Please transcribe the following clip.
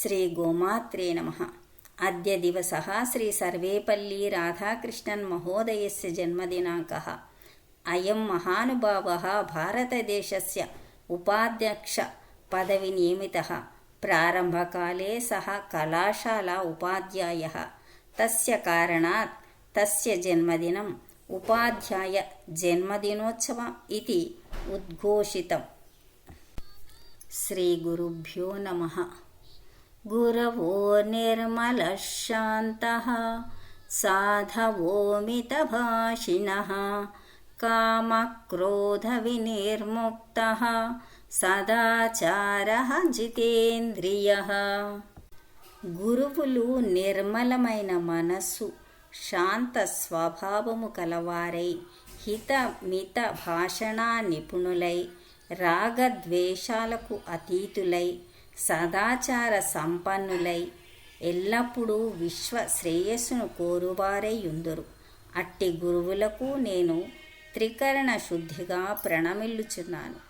శ్రీ గోమాత్రే నమ అద్య దివస శ్రీ సర్వేపల్లి రాధాకృష్ణన్ మహోదయస్య జన్మదినాంకः అయం మహానుభావ భారతదేశస్య ఉపాధ్యక్ష పదవి నియమిత ప్రారంభకాలే సహ కళాశాల ఉపాధ్యాయ తస్య కారణాత్ తస్య జన్మదినం ఉపాధ్యాయ జన్మదినోత్సవ ఇది ఉద్ఘోషితం శ్రీ గురుభ్యో నమః గురవో నిర్మలశాంతः సాధవోమితభాషిణः కామక్రోధవినిర్ముక్తः సదాచారः జితేంద్రియ గురువులు నిర్మలమైన మనస్సు శాంత స్వభావము కలవారై హితమిత భాషణా నిపుణులై రాగద్వేషాలకు అతీతులై సదాచార సంపన్నులై ఎల్లప్పుడూ విశ్వ శ్రేయస్సును కోరువారై ఉందరు అట్టి గురువులకు నేను త్రికరణ శుద్ధిగా ప్రణమిల్లుచున్నాను.